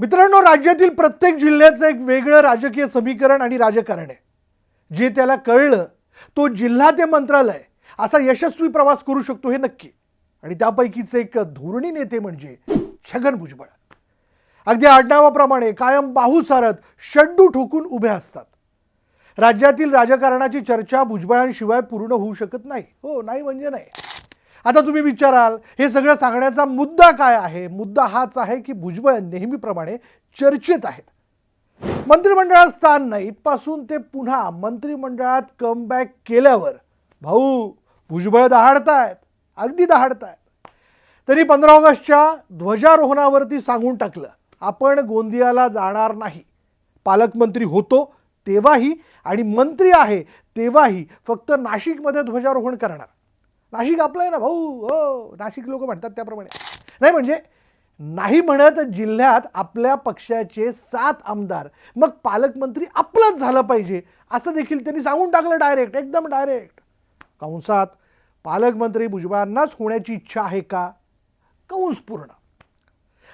मित्रांनो राज्यातील प्रत्येक जिल्ह्याचं एक वेगळं राजकीय समीकरण आणि राजकारण आहे. जे त्याला कळलं तो जिल्हा ते मंत्रालय असा यशस्वी प्रवास करू शकतो हे नक्की. आणि त्यापैकीच एक धोरणी नेते म्हणजे छगन भुजबळ. अगदी आडनावाप्रमाणे कायम बाहू सारत शड्डू ठोकून उभे असतात. राज्यातील राजकारणाची चर्चा भुजबळांशिवाय पूर्ण होऊ शकत नाही. हो नाही म्हणजे नाही. आता तुम्ही विचाराल हे सगळं सांगण्याचा मुद्दा काय आहे? मुद्दा हाच आहे की भुजबळ नेहमीप्रमाणे चर्चेत आहेत. मंत्रिमंडळात स्थान नाही इथपासून ते पुन्हा मंत्रिमंडळात कमबॅक केल्यावर. भाऊ भुजबळ दहाडतायत अगदी दहाडतायत. तरी पंधरा ऑगस्टच्या ध्वजारोहणावरती सांगून टाकलं आपण गोंदियाला जाणार नाही. पालकमंत्री होतो तेव्हाही आणि मंत्री आहे तेव्हाही फक्त नाशिकमध्ये ध्वजारोहण करणार. नाशिक आपलं आहे ना भाऊ? हो नाशिक लोक म्हणतात त्याप्रमाणे. नाही म्हणजे नाही म्हणत जिल्ह्यात आपल्या पक्षाचे सात आमदार. मग पालकमंत्री आपलंच झालं पाहिजे असं देखील त्यांनी सांगून टाकलं डायरेक्ट एकदम डायरेक्ट कंसात पालकमंत्री भुजबळांनाच होण्याची इच्छा आहे का? कंस पूर्ण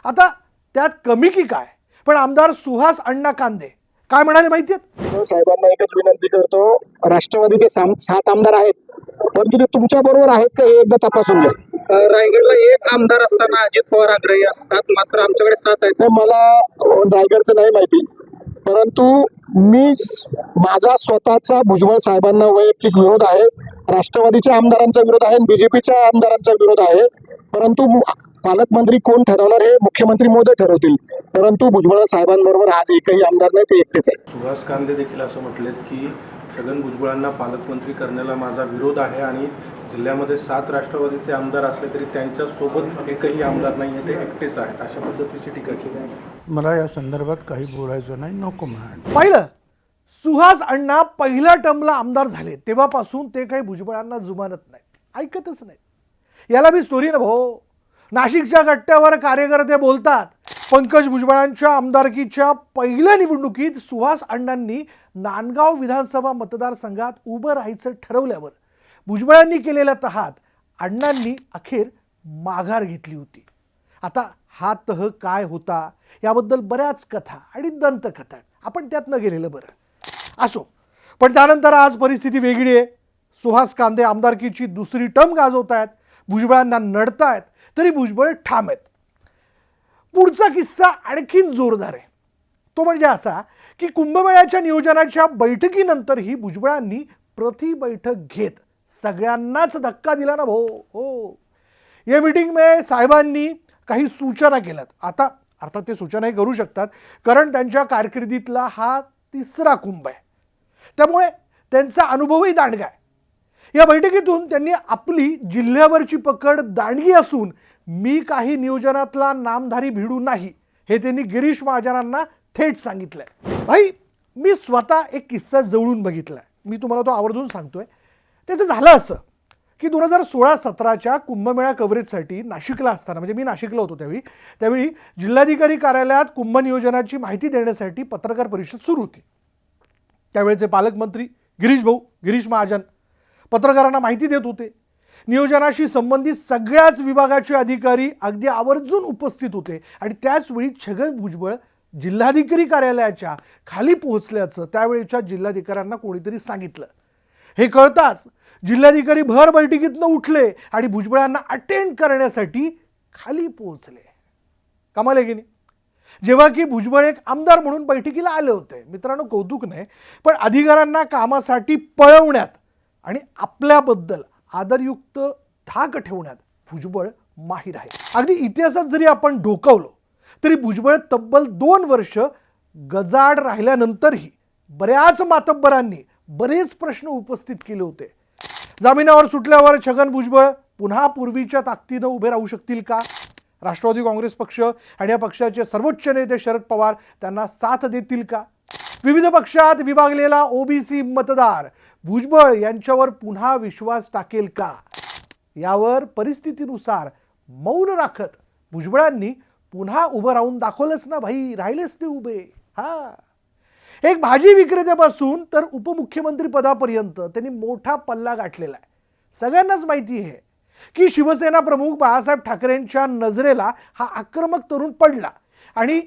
आता त्यात कमी की काय? पण आमदार सुहास अण्णा कांदे काय म्हणाले माहिती आहेत साहेबांना एकच विनंती करतो राष्ट्रवादीचे सात आमदार आहेत. परंतु ते तुमच्या बरोबर आहेत का हे एकदा तपासून घ्या. रायगडला एक आमदार असताना अजित पवार आग्रही असतात मात्र आमच्याकडे सात आहेत. तर मला रायगडचं नाही माहिती. परंतु मी माझा स्वतःचा भुजबळ साहेबांना वैयक्तिक विरोध आहे. राष्ट्रवादीच्या आमदारांचा विरोध आहे बीजेपीच्या आमदारांचा विरोध आहे. परंतु पालकमंत्री कोण ठरवणार हे मुख्यमंत्री मोदी ठरवतील. परंतु भुजबळ साहेबांबरोबर आज एकही आमदार नाही ते एकटेच आहे सुभाष कांदे देखील असं म्हटलेत की छगन भुजबळांना पालकमंत्री करण्याला माझा विरोध आहे आणि जिल्ह्यामध्ये सात राष्ट्रवादीचे आमदार असले तरी त्यांच्यासोबत एकही आमदार नाही आहे ते एकटेच आहेत. अशा पद्धतीची टीका केली आहे. मला या संदर्भात काही बोलायचं नाही नको म्हणाल पाहिलं सुहास अण्णा पहिल्या टर्मला आमदार झाले. तेव्हापासून ते काही भुजबळांना जुमानत नाही ऐकतच नाही याला मी स्टोरी ना भाऊ. नाशिकच्या गट्ट्यावर कार्यकर्ते बोलतात. पंकज भुजबळांच्या आमदारकीच्या पहिल्या निवडणुकीत सुहास अण्णांनी नांदगाव विधानसभा मतदारसंघात उभं राहायचं ठरवल्यावर भुजबळांनी केलेल्या तहात अण्णांनी अखेर माघार घेतली होती. आता हा तह काय होता? याबद्दल बऱ्याच कथा आणि दंतकथा आहेत आपण त्यात न गेलेलं बरं. असो पण त्यानंतर आज परिस्थिती वेगळी आहे. सुहास कांदे आमदारकीची दुसरी टर्म गाजवत आहेत भुजबळांना नडतायत तरी भुजबळ ठाम आहेत. पुढचा किस्सा आणखीन जोरदार आहे. तो म्हणजे असा की कुंभमेळ्याच्या नियोजनाच्या बैठकीनंतरही भुजबळांनी प्रति बैठक घेत सगळ्यांनाच धक्का दिला ना भाऊ. हो. या मीटिंगमध्ये साहेबांनी काही सूचना केल्यात. आता अर्थात ते सूचनाही करू शकतात कारण त्यांच्या कारकिर्दीतला हा तिसरा कुंभ आहे. त्यामुळे त्यांचा अनुभवही दांडगा आहे. या बैठकीतून त्यांनी आपली जिल्ह्यावरची पकड दांडगी असून मी काही नियोजनातला नामधारी भिडू नाही हे त्यांनी गिरीश महाजनांना थेट सांगितलंय. भाई मी स्वतः एक किस्सा जवळून बघितलाय. मी तुम्हाला तो आवर्जून सांगतोय. त्याचं झालं असं की दोन हजार सोळा सतराच्या कुंभमेळा कव्हरेजसाठी नाशिकला असताना म्हणजे मी नाशिकला होतो त्यावेळी त्यावेळी जिल्हाधिकारी कार्यालयात कुंभ नियोजनाची माहिती देण्यासाठी पत्रकार परिषद सुरू होती. त्यावेळेचे पालकमंत्री गिरीश भाऊ गिरीश महाजन पत्रकारांना माहिती देत होते. नियोजनाशी संबंधित सगळ्याच विभागाचे अधिकारी अगदी आवर्जून उपस्थित होते. आणि त्याचवेळी छगन भुजबळ जिल्हाधिकारी कार्यालयाच्या खाली पोहोचल्याचं त्यावेळीच्या जिल्हाधिकाऱ्यांना कोणीतरी सांगितलं. हे कळताच जिल्हाधिकारी भर बैठकीतनं उठले आणि भुजबळांना अटेंड करण्यासाठी खाली पोहोचले. कमाल आहे की नाही? जेव्हा की भुजबळ एक आमदार म्हणून बैठकीला आले होते. मित्रांनो कौतुक नाही पण अधिकाऱ्यांना कामासाठी पळवण्यात आणि आपल्याबद्दल आदरयुक्त धाक ठेवण्यात भुजबळ माहीर आहे. अगदी इतिहासात जरी आपण डोकावलो तरी भुजबळ तब्बल दोन वर्ष गजाड राहिल्यानंतरही बऱ्याच मातब्बरांनी बरेच प्रश्न उपस्थित केले होते. जामिनावर सुटल्यावर छगन भुजबळ पुन्हा पूर्वीच्या ताकदीनं उभे राहू शकतील का? राष्ट्रवादी काँग्रेस पक्ष आणि या पक्षाचे सर्वोच्च नेते शरद पवार त्यांना साथ देतील का? विविध पक्षात विभागलेला ओबीसी मतदार भुजबळ यांच्यावर पुन्हा विश्वास टाकेल का? यावर परिस्थितीनुसार मौन राखत भुजबळांनी पुन्हा उभं राहून दाखवलंच ना भाई राहिलेच ते उभे. हा. एक भाजी विक्रेत्यापासून तर उपमुख्यमंत्री पदापर्यंत त्यांनी मोठा पल्ला गाठलेला आहे. सगळ्यांनाच माहिती आहे की शिवसेना प्रमुख बाळासाहेब ठाकरेंच्या नजरेला हा आक्रमक तरुण पडला आणि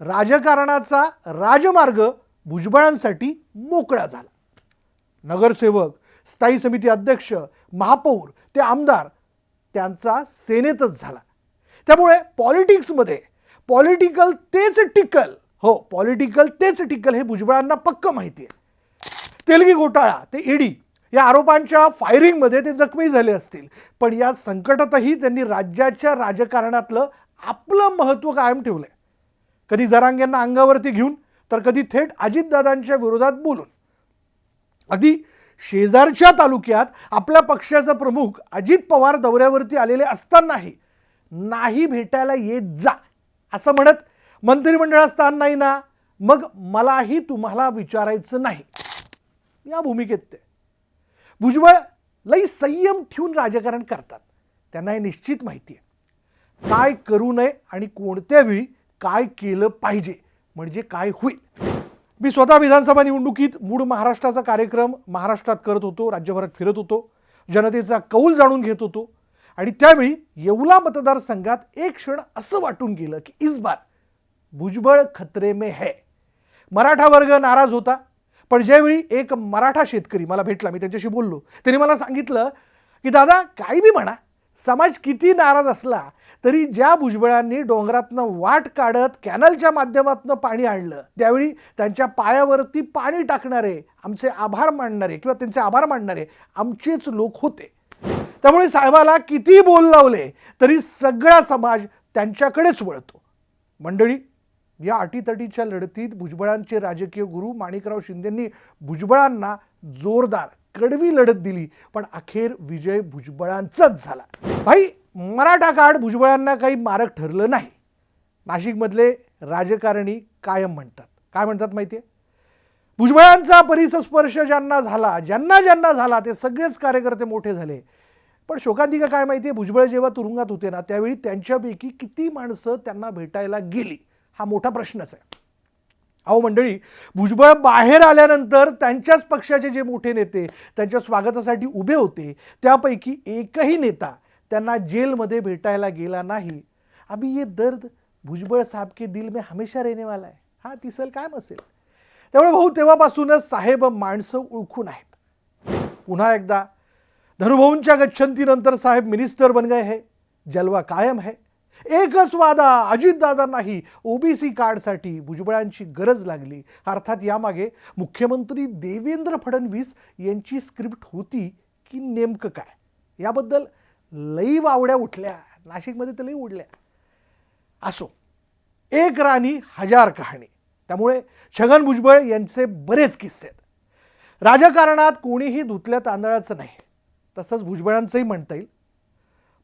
राजकारणाचा राजमार्ग भुजबळांसाठी मोकळा झाला. नगरसेवक स्थायी समिती अध्यक्ष महापौर ते आमदार त्यांचा सेनेतच झाला. त्यामुळे पॉलिटिक्समध्ये पॉलिटिकल तेच टिकल. हो पॉलिटिकल तेच टिकल हे भुजबळांना पक्क माहिती आहे. तेलगी घोटाळा ते ईडी या आरोपांच्या फायरिंगमध्ये ते जखमी झाले असतील. पण या संकटातही त्यांनी राज्याच्या राजकारणातलं आपलं महत्त्व कायम ठेवलं आहे कधी जरांग्यांना अंगावरती घेऊन तर कधी थेट अजितदादांच्या विरोधात बोलून. अगदी शेजारच्या तालुक्यात आपल्या पक्षाचा प्रमुख अजित पवार दौऱ्यावरती आलेले असतानाही नाही भेटायला येत जा असं म्हणत मंत्रिमंडळात स्थान नाही ना मग मलाही तुम्हाला विचारायचं नाही. या भूमिकेत ते. भुजबळ लई संयम ठेवून राजकारण करतात. त्यांना हे निश्चित माहिती आहे. काय करू नये आणि कोणत्या वेळी काय केलं पाहिजे? म्हणजे काय होईल? मी स्वतः विधानसभा निवडणुकीत मूळ महाराष्ट्राचा कार्यक्रम महाराष्ट्रात करत होतो राज्यभरात फिरत होतो जनतेचा कौल जाणून घेत होतो आणि त्यावेळी येवला मतदारसंघात एक क्षण असं वाटून गेलं की इस बार भुजबळ खतरे में है. मराठा वर्ग नाराज होता पण ज्यावेळी एक मराठा शेतकरी मला भेटला मी त्यांच्याशी बोललो. त्यांनी मला सांगितलं की दादा काही बी म्हणा समाज किती नाराज असला तरी ज्या भुजबळांनी डोंगरातनं वाट काढत कॅनलच्या माध्यमातून पाणी आणलं त्यावेळी त्यांच्या पायावरती पाणी टाकणारे आमचे आभार मानणारे किंवा त्यांचे आभार मानणारे आमचेच लोक होते. त्यामुळे साहेबाला किती बोल लावले तरी सगळा समाज त्यांच्याकडेच वळतो. मंडळी या अटीतटीच्या लढतीत भुजबळांचे राजकीय गुरु माणिकराव शिंदेंनी भुजबळांना जोरदार कडवी लढत दिली पण अखेर विजय भुजबळांचाच झाला. भाई मराठा कार्ड भुजबळांना काही मारक ठरलं नाही. नाशिकमधले राजकारणी कायम म्हणतात. काय म्हणतात माहिती आहे भुजबळांचा परिसस्पर्श ज्यांना झाला ज्यांना ज्यांना झाला ते सगळेच कार्यकर्ते मोठे झाले. पण शोकांतिका काय माहिती आहे भुजबळ जेव्हा तुरुंगात होते ना त्यावेळी त्यांच्यापैकी किती माणसं त्यांना भेटायला गेली? हा मोठा प्रश्नच आहे. अहो मंडळी भुजबळ बाहेर आल्यानंतर त्यांच्याच पक्षाचे जे मोठे नेते त्यांच्या स्वागतासाठी उभे होते त्यापैकी एकही नेता त्यांना जेलमध्ये भेटायला गेला नाही. अभी ये दर्द. भुजबळ साहेब के दिल में हमेशा रहने वाला हा. तिसल काय असेल त्यामुळे भाऊ तेव्हापासूनच साहेब माणसं ओळखून आहेत. पुन्हा एकदा धनुभाऊंच्या गच्छंतीनंतर साहेब मिनिस्टर बन गए हे. जलवा कायम है. एकच वादा अजितदादा नाही. ओबीसी कार्डसाठी भुजबळांची गरज लागली. अर्थात यामागे मुख्यमंत्री देवेंद्र फडणवीस यांची स्क्रिप्ट होती की नेमकं काय? याबद्दल लई वावड्या उठल्या. नाशिकमध्ये तर लई उडल्या. असो एक राणी हजार कहाणी. त्यामुळे छगन भुजबळ यांचे बरेच किस्से आहेत. राजकारणात कोणीही धुतल्या तांदळाचं नाही. तसंच भुजबळांचंही म्हणता येईल.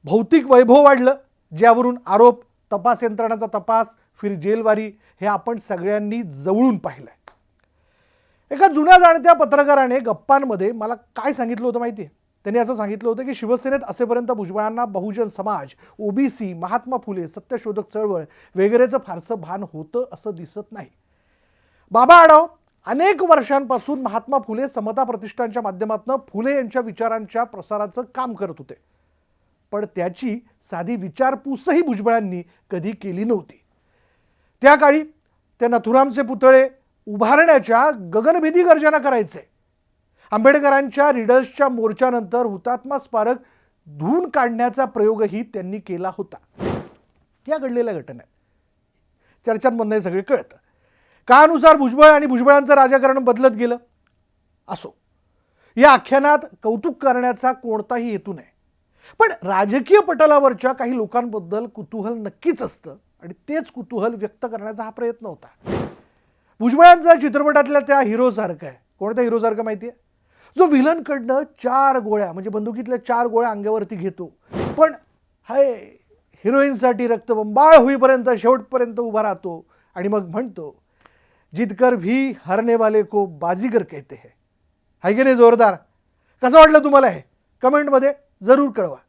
भौतिक वैभव वाढलं. ज्यावरून आरोप तपास यंत्रणाचा तपास फिर जेलवारी हे आपण सगळ्यांनी जवळून पाहिलं आहे एका जुन्या जाणत्या पत्रकाराने गप्पांमध्ये मला काय सांगितलं होतं माहिती आहे त्यांनी असं सांगितलं होतं की शिवसेनेत असेपर्यंत भुजबळांना बहुजन समाज ओबीसी महात्मा फुले सत्यशोधक चळवळ वगैरेचं फारसं भान होतं असं दिसत नाही. बाबा आढाव अनेक वर्षांपासून महात्मा फुले समता प्रतिष्ठानच्या माध्यमातून फुले यांच्या विचारांच्या प्रसाराचं काम करत होते. पण त्याची साधी विचारपूसही भुजबळांनी कधी केली नव्हती. त्या काळी त्या नथुरामचे पुतळे उभारण्याच्या गगनभेदी गर्जना करायचे. आंबेडकरांच्या रिडल्सच्या मोर्चानंतर हुतात्मा स्मारक धुवून काढण्याचा प्रयोगही त्यांनी केला होता. या घडलेल्या घटना. चर्चांमधनं हे सगळे कळतं. काळानुसार भुजबळ आणि भुजबळांचं राजकारण बदलत गेलं. असो. या आख्यानात कौतुक करण्याचा कोणताही हेतू नाही. पण राजकीय पटलावरच्या काही लोकांबद्दल कुतूहल नक्कीच असतं आणि तेच कुतूहल व्यक्त करण्याचा हा प्रयत्न होता. भुजबळांचा चित्रपटातल्या त्या हिरोसारखं आहे. कोणत्या हिरोसारखं माहिती आहे जो विलनकडनं चार गोळ्या म्हणजे बंदुकीतल्या चार गोळ्या अंगावरती घेतो. पण हाय हिरोईनसाठी रक्तबंबाळ होईपर्यंत शेवटपर्यंत उभा राहतो आणि मग म्हणतो जितकर भी हरने वाले को बाजीगर कहते हैं. हाय की नाही जोरदार? कसं वाटलं तुम्हाला हे? कमेंटमध्ये. જરૂર કરવા.